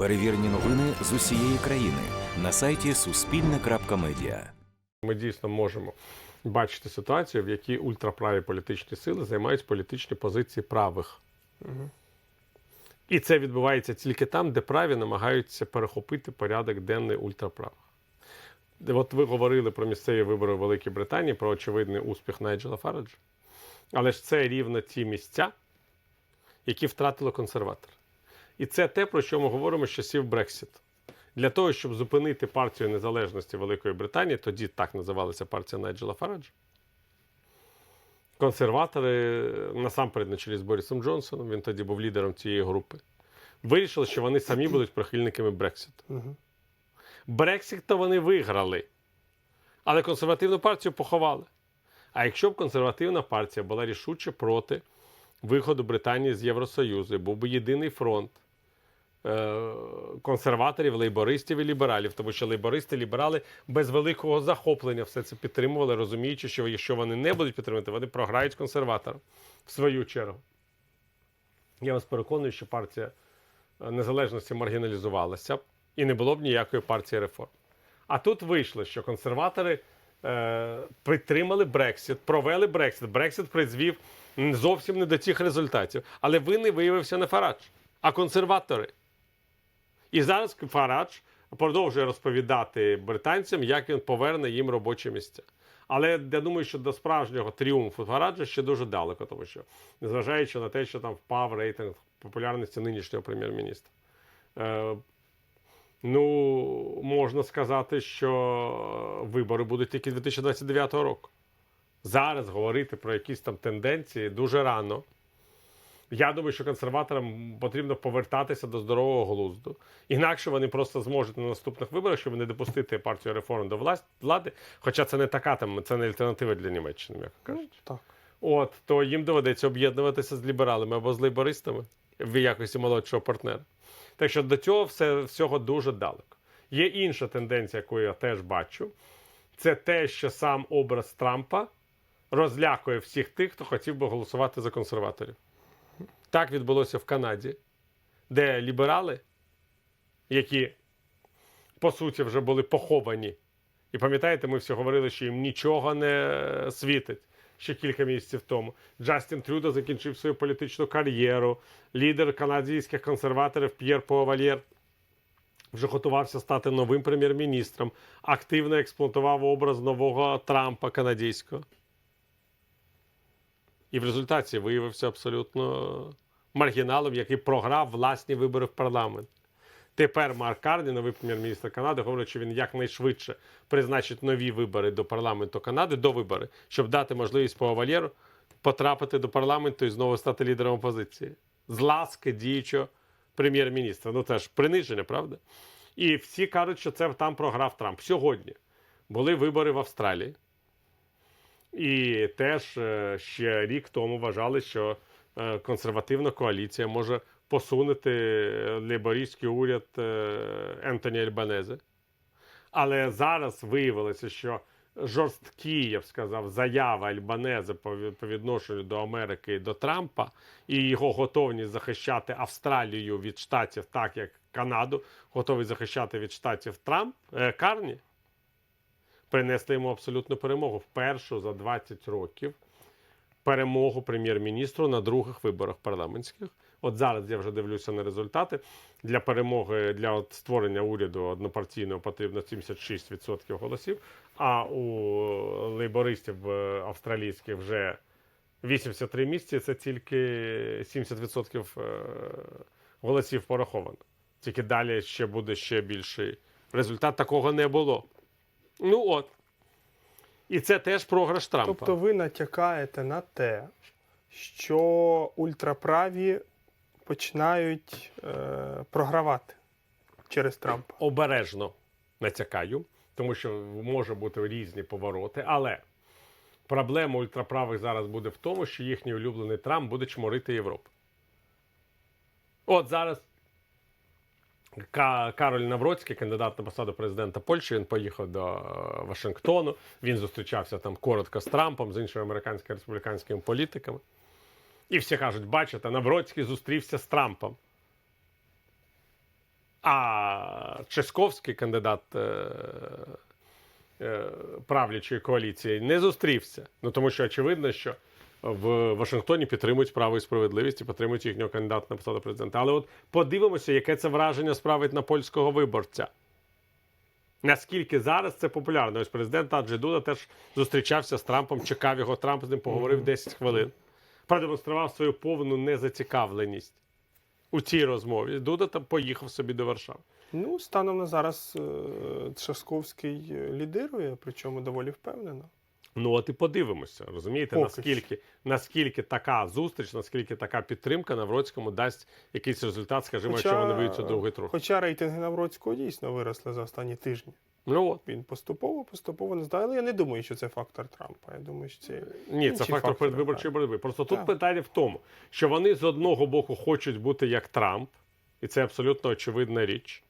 Перевірені новини з усієї країни на сайті Суспільне.Медіа. Ми дійсно можемо бачити ситуацію, в якій ультраправі політичні сили займають політичні позиції правих. І це відбувається тільки там, де праві намагаються перехопити порядок денний ультраправих. От ви говорили про місцеві вибори у Великій Британії, про очевидний успіх Найджела Фараджа. Але ж це рівно ті місця, які втратили консерватори. І це те, про що ми говоримо з часів Брексіт. Для того, щоб зупинити партію незалежності Великої Британії, тоді так називалася партія Найджела Фараджа. Консерватори, насамперед на чолі з Борисом Джонсоном, він тоді був лідером цієї групи, вирішили, що вони самі будуть прихильниками Брекситу. Брексит то вони виграли, але консервативну партію поховали. А якщо б консервативна партія була рішуче проти виходу Британії з Євросоюзу, був би єдиний фронт консерваторів, лейбористів і лібералів, тому що лейбористи, ліберали без великого захоплення все це підтримували, розуміючи, що якщо вони не будуть підтримувати, вони програють консерваторам в свою чергу. Я вас переконую, що партія е, незалежності маргіналізувалася і не було б ніякої партії реформ. А тут вийшло, що консерватори е, підтримали Брексит, провели Брексит. Брексит призвів зовсім не до тих результатів. Але винний виявився не Фарадж, а консерватори. І зараз Фарадж продовжує розповідати британцям, як він поверне їм робочі місця. Але я думаю, що до справжнього тріумфу Фараджа ще дуже далеко, тому що, незважаючи на те, що там впав рейтинг популярності нинішнього прем'єр-міністра. Е, Ну, можна сказати, що вибори будуть тільки 2029 року. Зараз говорити про якісь там тенденції дуже рано. Я думаю, що консерваторам потрібно повертатися до здорового глузду. Інакше вони просто зможуть на наступних виборах, щоб не допустити партію реформ до влади. Хоча це не така там, це не альтернатива для Німеччини, м'яко кажучи. Так. От, то їм доведеться об'єднуватися з лібералами або з лейбористами в якості молодшого партнера. Так що до цього все, всього дуже далеко. Є інша тенденція, яку я теж бачу. Це те, що сам образ Трампа розлякує всіх тих, хто хотів би голосувати за консерваторів. Так відбулося в Канаді, де ліберали, які по суті вже були поховані. І пам'ятаєте, ми всі говорили, що їм нічого не світить ще кілька місяців тому. Джастін Трюдо закінчив свою політичну кар'єру. Лідер канадських консерваторів П'єр Повальєр вже готувався стати новим прем'єр-міністром, активно експлуатував образ нового Трампа канадського. І в результаті виявився абсолютно маргіналом, який програв власні вибори в парламент. Тепер Марк Карні, новий прем'єр-міністр Канади, говорить, що він якнайшвидше призначить нові вибори до парламенту Канади до вибори, щоб дати можливість по Павалєру потрапити до парламенту і знову стати лідером опозиції. З ласки діючого прем'єр-міністра. Ну це ж приниження, правда? І всі кажуть, що це там програв Трамп. Сьогодні були вибори в Австралії. І теж е, ще рік тому вважали, що е, консервативна коаліція може посунути е, лейбористський уряд Ентоні Альбанезе. Але зараз виявилося, що жорсткі, я б сказав, заява Альбанезе по відношенню до Америки і до Трампа і його готовність захищати Австралію від штатів, так як Канаду готовий захищати від штатів Трамп Карні принесли йому абсолютну перемогу. Впершу за 20 років перемогу прем'єр-міністру на других виборах парламентських. От зараз я вже дивлюся на результати. Для перемоги для от створення уряду однопартійного потрібно 76% голосів, а у лейбористів е, австралійських вже 83 місці. Це тільки 70% е, голосів пораховано. Тільки далі ще буде ще більший результат. Такого не було. Ну от. І це теж програш Трампа. Тобто ви натякаєте на те, що ультраправі починають е, програвати через Трампа. обережно натякаю, тому що може бути різні повороти. Але проблема ультраправих зараз буде в тому, що їхній улюблений Трамп буде чморити Європу. От зараз Кароль Навроцький, кандидат на посаду президента Польщі, він поїхав до е, Вашингтону. Він зустрічався там коротко з Трампом, з іншими американськими республіканськими політиками. І всі кажуть: бачите, Навроцький зустрівся з Трампом. А Ческовський кандидат е, е, правлячої коаліції не зустрівся. Ну тому що очевидно, що в Вашингтоні підтримують справу і справедливість і підтримують їхнього кандидата на посаду президента. Але от подивимося, яке це враження справить на польського виборця. Наскільки зараз це популярно? Ось президент Аджи Дуда теж зустрічався з Трампом, чекав його Трамп з ним поговорив 10 хвилин. Продемонстрував свою повну незацікавленість у цій розмові. Дуда там поїхав собі до Варшави. Ну, станом на зараз е, Трашковський лідирує, причому доволі впевнено. Ну от і подивимося, розумієте, Поки наскільки, наскільки така зустріч, наскільки така підтримка Навроцькому дасть якийсь результат, скажімо, якщо вони вийдуть другий тур. Хоча рейтинги Навроцького дійсно виросли за останні тижні. Ну от. Він поступово, поступово не здає. Але я не думаю, що це фактор Трампа. Я думаю, що це Ні, це фактор передвиборчої так. боротьби. Просто тут питання в тому, що вони з одного боку хочуть бути як Трамп, і це абсолютно очевидна річ.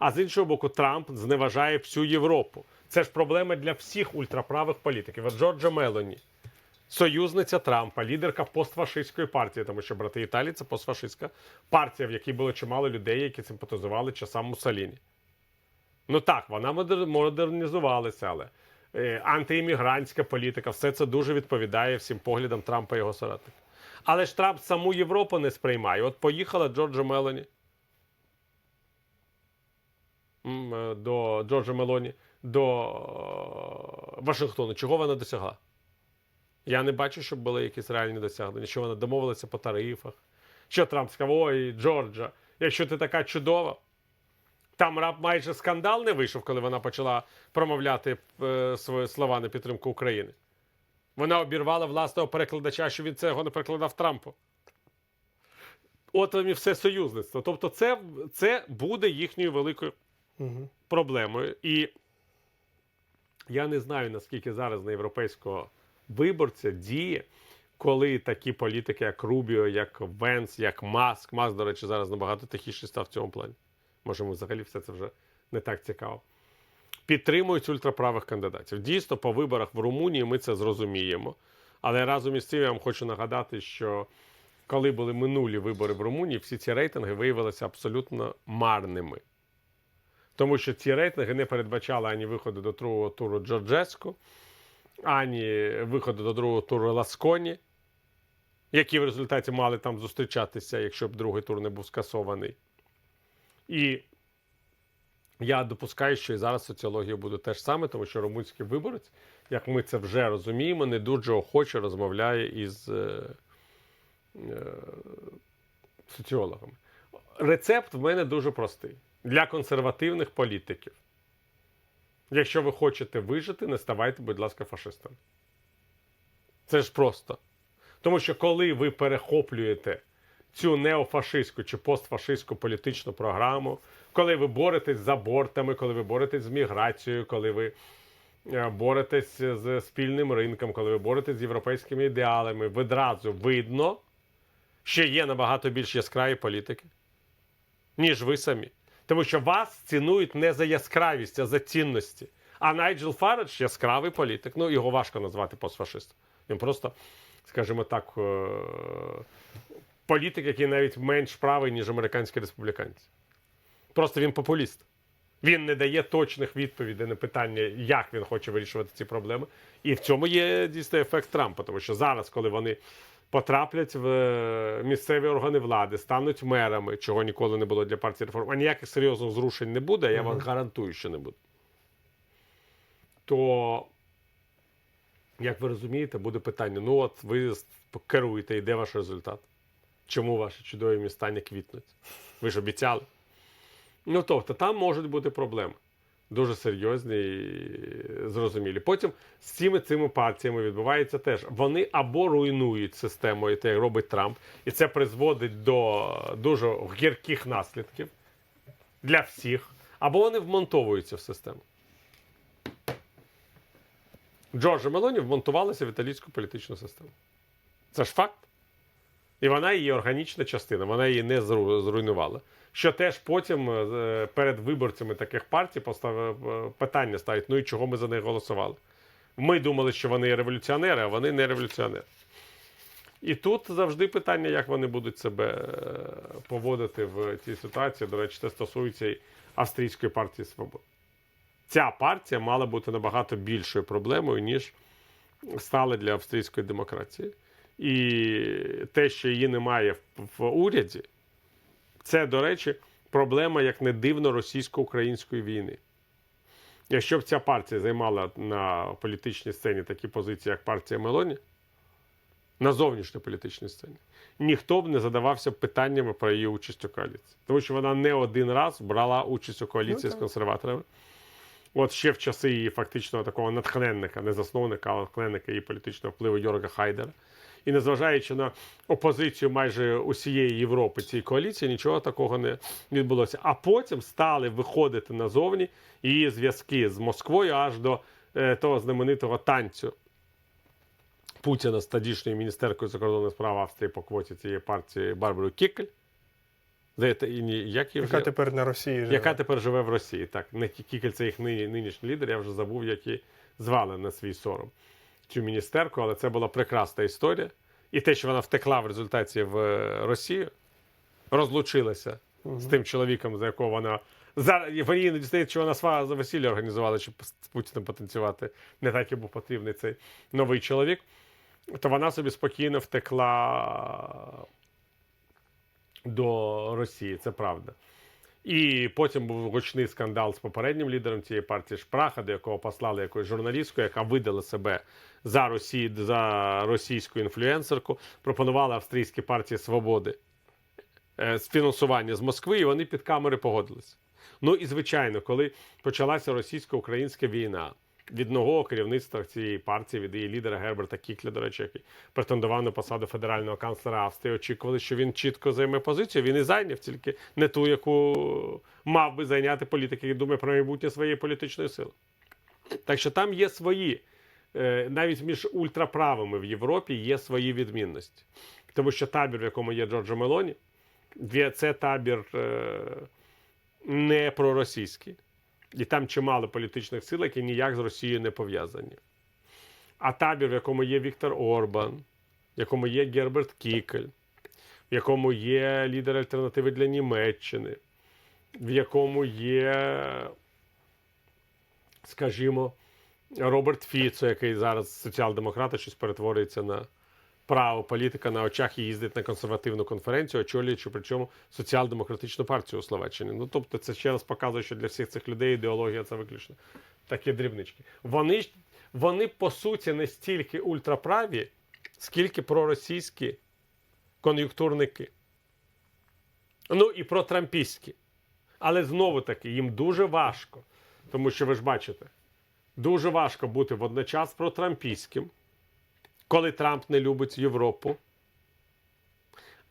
А з іншого боку, Трамп зневажає всю Європу. Це ж проблема для всіх ультраправих політиків. От Джорджа Мелоні, союзниця Трампа, лідерка постфашистської партії, тому що брати Італії це постфашистська партія, в якій було чимало людей, які симпатизували часам Муссоліні. Ну так, вона модернізувалася, але е, антиіммігрантська політика, все це дуже відповідає всім поглядам Трампа і його соратників. Але ж Трамп саму Європу не сприймає. От поїхала Джорджа Мелоні до Джорджа Мелоні до е, Вашингтону. Чого вона досягла? Я не бачу, щоб були якісь реальні досягнення, що вона домовилася по тарифах. Що Трамп сказав, ой, Джорджа, якщо ти така чудова. Там раб майже скандал не вийшов, коли вона почала промовляти е, свої слова на підтримку України. Вона обірвала власного перекладача, що він цього не перекладав Трампу. От вам і все союзництво. Тобто, це, це буде їхньою великою Угу. проблемою. І я не знаю, наскільки зараз на європейського виборця діє, коли такі політики, як Рубіо, як Венс, як Маск, Маск, до речі, зараз набагато тихіший став в цьому плані. Може, йому взагалі все це вже не так цікаво. Підтримують ультраправих кандидатів. Дійсно, по виборах в Румунії ми це зрозуміємо. Але разом із цим я вам хочу нагадати, що коли були минулі вибори в Румунії, всі ці рейтинги виявилися абсолютно марними. Тому що ці рейтинги не передбачали ані виходу до другого туру Джорджеску, ані виходу до другого туру Ласконі, які в результаті мали там зустрічатися, якщо б другий тур не був скасований. І я допускаю, що і зараз соціологія буде теж саме, тому що румунський виборець, як ми це вже розуміємо, не дуже охоче розмовляє із е, е, соціологами. Рецепт в мене дуже простий для консервативних політиків. Якщо ви хочете вижити, не ставайте, будь ласка, фашистами. Це ж просто. Тому що коли ви перехоплюєте цю неофашистську чи постфашистську політичну програму, коли ви боретесь з абортами, коли ви боретесь з міграцією, коли ви е, боретесь з спільним ринком, коли ви боретесь з європейськими ідеалами, відразу видно, що є набагато більш яскраві політики, ніж ви самі. Тому що вас цінують не за яскравість, а за цінності. А Найджел Фарадж яскравий політик. Ну, його важко назвати постфашистом. Він просто, скажімо так, е, політик, який навіть менш правий, ніж американські республіканці. Просто він популіст. Він не дає точних відповідей на питання, як він хоче вирішувати ці проблеми. І в цьому є дійсно ефект Трампа, тому що зараз, коли вони потраплять в е, місцеві органи влади, стануть мерами, чого ніколи не було для партії реформ, а ніяких серйозних зрушень не буде, я вам гарантую, що не буде. То, як ви розумієте, буде питання: ну от ви керуєте, і де ваш результат? Чому ваші чудові міста не квітнуть? Ви ж обіцяли. Ну, тобто, там можуть бути проблеми. Дуже серйозні і зрозумілі. Потім з цими цими партіями відбувається теж. Вони або руйнують систему, і те як робить Трамп, і це призводить до дуже гірких наслідків для всіх, або вони вмонтовуються в систему. Джорджа Мелоні вмонтувалася в італійську політичну систему. Це ж факт. І вона її органічна частина, вона її не зру- зруйнувала. Що теж потім е, перед виборцями таких партій поставив е, питання ставить: ну і чого ми за них голосували? Ми думали, що вони революціонери, а вони не революціонери. І тут завжди питання, як вони будуть себе е, поводити в цій ситуації. До речі, це стосується і Австрійської партії Свободи. Ця партія мала бути набагато більшою проблемою, ніж стала для австрійської демократії. І те, що її немає в, в уряді, це, до речі, проблема, як не дивно, російсько-української війни. Якщо б ця партія займала на політичній сцені такі позиції, як партія Мелоні, на зовнішньополітичній сцені, ніхто б не задавався питаннями про її участь у коаліції. Тому що вона не один раз брала участь у коаліції Ну, з консерваторами. От ще в часи її фактичного такого натхненника, не засновника, а натхненника її політичного впливу Йорга Хайдера. І незважаючи на опозицію майже усієї Європи цій коаліції, нічого такого не відбулося. А потім стали виходити назовні її зв'язки з Москвою аж до е, того знаменитого танцю Путіна з тодішньою міністеркою закордонних справ Австрії по квоті цієї партії Барбарою Кікель. Здається, і ні- як її вже- Яка тепер на Росії живе. яка тепер живе в Росії. Так, не Кікель це їх нині, нинішній лідер, я вже забув, як її звали на свій сором цю міністерку, але це була прекрасна історія. І те, що вона втекла в результаті в е, Росію, розлучилася з тим чоловіком, за якого вона. Зараз мені іноді здається, що вона сва за весілля організувала, щоб з Путіним потанцювати. Не так і був потрібний цей новий чоловік. То вона собі спокійно втекла до Росії, це правда. І потім був гучний скандал з попереднім лідером цієї партії Шпраха, до якого послали якусь журналістку, яка видала себе за Росії, за російську інфлюенсерку, пропонувала австрійській партії Свободи е, фінансування з Москви, і вони під камери погодилися. Ну і звичайно, коли почалася російсько-українська війна. Від нового керівництва цієї партії, від її лідера Герберта Кікля, до речі, який претендував на посаду федерального канцлера Австрії, очікували, що він чітко займе позицію. Він і зайняв, тільки не ту, яку мав би зайняти політик, який думає про майбутнє своєї політичної сили. Так що там є свої, е, навіть між ультраправими в Європі є свої відмінності. Тому що табір, в якому є Джорджо Мелоні, це табір е, не проросійський. І там чимало політичних сил, які ніяк з Росією не пов'язані. А табір, в якому є Віктор Орбан, в якому є Герберт Кікель, в якому є лідер альтернативи для Німеччини, в якому є, скажімо, Роберт Фіцо, який зараз соціал-демократа щось перетворюється на право політика на очах і їздить на консервативну конференцію, очолюючи причому соціал-демократичну партію у Словаччині. Ну тобто, це ще раз показує, що для всіх цих людей ідеологія це виключно такі дрібнички. Вони вони по суті не стільки ультраправі, скільки проросійські кон'юнктурники. Ну і протрампістські. Але знову таки їм дуже важко, тому що ви ж бачите, дуже важко бути водночас протрампістським, коли Трамп не любить Європу,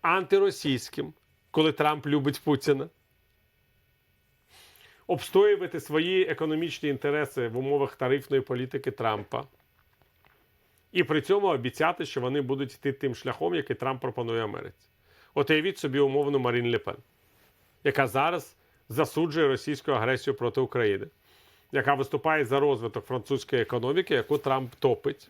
антиросійським, коли Трамп любить Путіна, обстоювати свої економічні інтереси в умовах тарифної політики Трампа. І при цьому обіцяти, що вони будуть йти тим шляхом, який Трамп пропонує Америці. От уявіть собі умовну Марін Лепен, яка зараз засуджує російську агресію проти України, яка виступає за розвиток французької економіки, яку Трамп топить.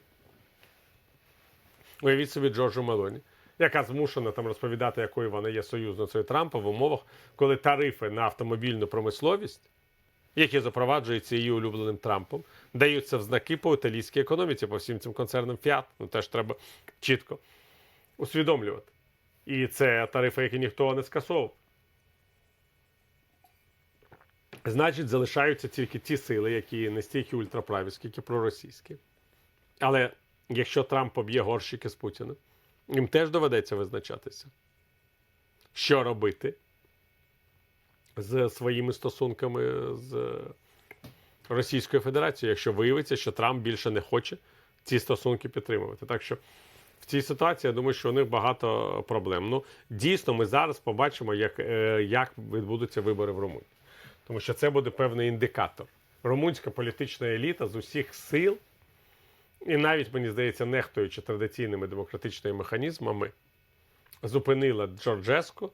Уявіть собі Джорджу Мелоні, яка змушена там розповідати, якою вона є союзницею Трампа в умовах, коли тарифи на автомобільну промисловість, які запроваджуються її улюбленим Трампом, даються в знаки по італійській економіці, по всім цим концернам Fiat. Ну теж треба чітко усвідомлювати. І це тарифи, які ніхто не скасовував. Значить, залишаються тільки ті сили, які не стільки ультраправі, скільки проросійські. Але якщо Трамп поб'є горщики з Путіним, їм теж доведеться визначатися, що робити з своїми стосунками з Російською Федерацією, якщо виявиться, що Трамп більше не хоче ці стосунки підтримувати. Так що в цій ситуації я думаю, що у них багато проблем. Ну, дійсно, ми зараз побачимо, як, е, як відбудуться вибори в Румунії. Тому що це буде певний індикатор. Румунська політична еліта з усіх сил, і навіть, мені здається, нехтуючи традиційними демократичними механізмами, зупинила Джорджеску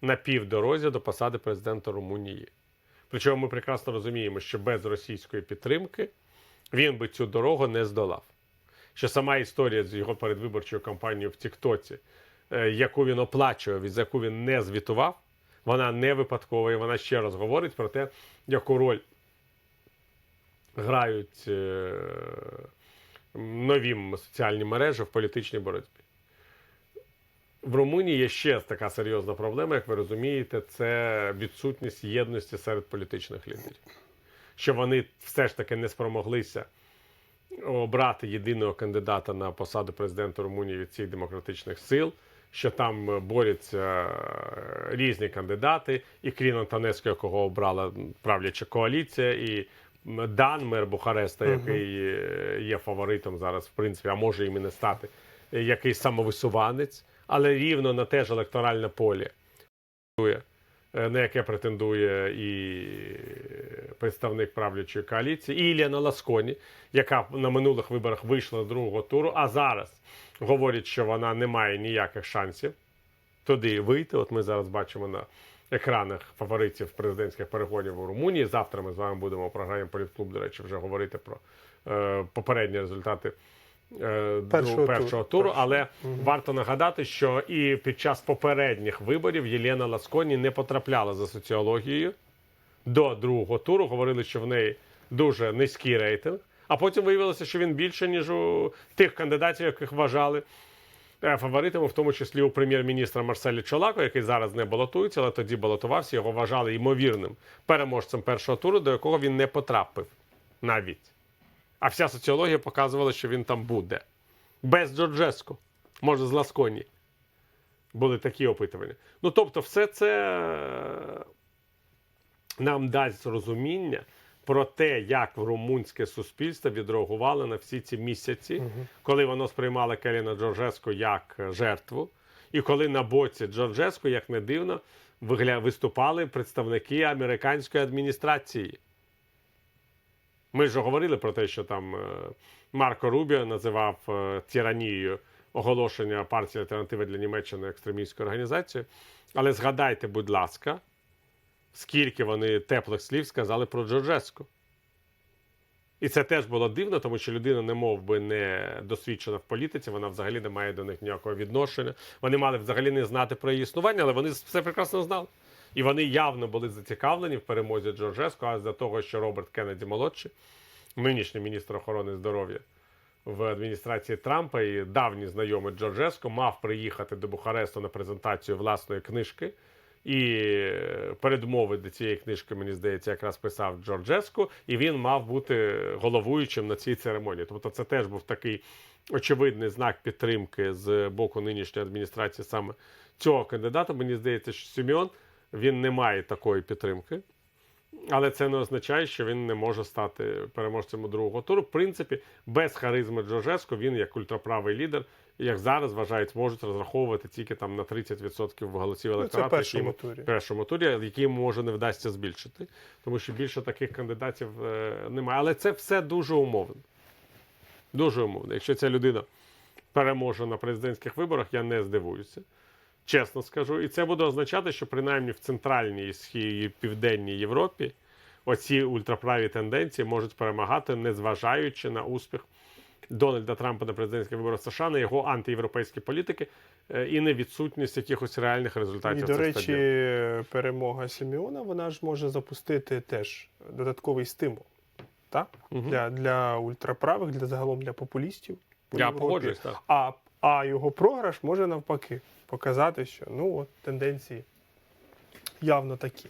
на півдорозі до посади президента Румунії. Причому ми прекрасно розуміємо, що без російської підтримки він би цю дорогу не здолав. що сама історія з його передвиборчою кампанією в Тіктоці, е, яку він оплачував і за яку він не звітував, вона не випадкова, і вона ще раз говорить про те, яку роль грають е, нові соціальні мережі в політичній боротьбі. В Румунії є ще така серйозна проблема, як ви розумієте, це відсутність єдності серед політичних лідерів. Що вони все ж таки не спромоглися обрати єдиного кандидата на посаду президента Румунії від цих демократичних сил, що там борються е, різні кандидати, і Крін Антонеско, якого обрала правляча коаліція, і Дан, мер Бухареста, який е, є фаворитом зараз, в принципі, а може і не стати, е, який самовисуванець, але рівно на те ж електоральне поле е, на яке претендує і представник правлячої коаліції, і Іліана Ласконі, яка на минулих виборах вийшла з другого туру, а зараз говорять, що вона не має ніяких шансів туди вийти. От ми зараз бачимо на екранах фаворитів президентських перегонів у Румунії. Завтра ми з вами будемо у програмі Політклуб, до речі, вже говорити про е, попередні результати. е, Першого першого туру. туру, але варто нагадати, що і під час попередніх виборів Єлена Ласконі не потрапляла за соціологією до другого туру. Говорили, що в неї дуже низький рейтинг. А потім виявилося, що він більше, ніж у тих кандидатів, яких вважали фаворитами, в тому числі у прем'єр-міністра Марселі Чолако, який зараз не балотується, але тоді балотувався. Його вважали ймовірним переможцем першого туру, до якого він не потрапив навіть. А вся соціологія показувала, що він там буде. Без Джорджеско, може, з Ласконі. Були такі опитування. Ну, тобто, все це е, нам дасть розуміння про те, як румунське суспільство відреагувало на всі ці місяці, коли воно сприймало Келіна Джорджеско як е, жертву, і коли на боці Джорджеско, як не дивно, виступали представники американської адміністрації. Ми ж говорили про те, що там е, Марко Рубіо називав е, тиранією оголошення партії Альтернативи для Німеччини екстремістською організацією. Але згадайте, будь ласка, скільки вони теплих слів сказали про Джорджеску. І це теж було дивно, тому що людина не мов би не досвідчена в політиці, вона взагалі не має до них ніякого відношення. Вони мали взагалі не знати про її існування, але вони все прекрасно знали. І вони явно були зацікавлені в перемозі Джорджеско, а за того, що Роберт Кеннеді молодший, нинішній міністр охорони здоров'я в адміністрації Трампа і давній знайомий Джорджеско мав приїхати до Бухаресту на презентацію власної книжки. І передмови до цієї книжки, мені здається, якраз писав Джорджеску, і він мав бути головуючим на цій церемонії. Тобто, це теж був такий очевидний знак підтримки з боку нинішньої адміністрації саме цього кандидата. Мені здається, що Сімеон він не має такої підтримки. Але це не означає, що він не може стати переможцем у другого туру. В принципі, без харизми Джорджеско він як ультраправий лідер, як зараз вважають, можуть розраховувати тільки там на 30% голосів Ну, це в першому які турі. першому турі, який може не вдасться збільшити, тому що більше таких кандидатів е, немає. Але це все дуже умовно. Дуже умовно. Якщо ця людина переможе на президентських виборах, я не здивуюся. Чесно скажу. І це буде означати, що принаймні в центральній і південній Європі оці ультраправі тенденції можуть перемагати, незважаючи на успіх Дональда Трампа на президентських виборах США, на його антиєвропейські політики е, і на відсутність якихось реальних результатів. І, до речі, стадіумів. перемога Сімеона вона ж може запустити теж додатковий стимул так? Мгм. для, для ультраправих, для загалом для популістів. по Я погоджуюсь, так. А, а його програш може навпаки показати, що ну от тенденції явно такі.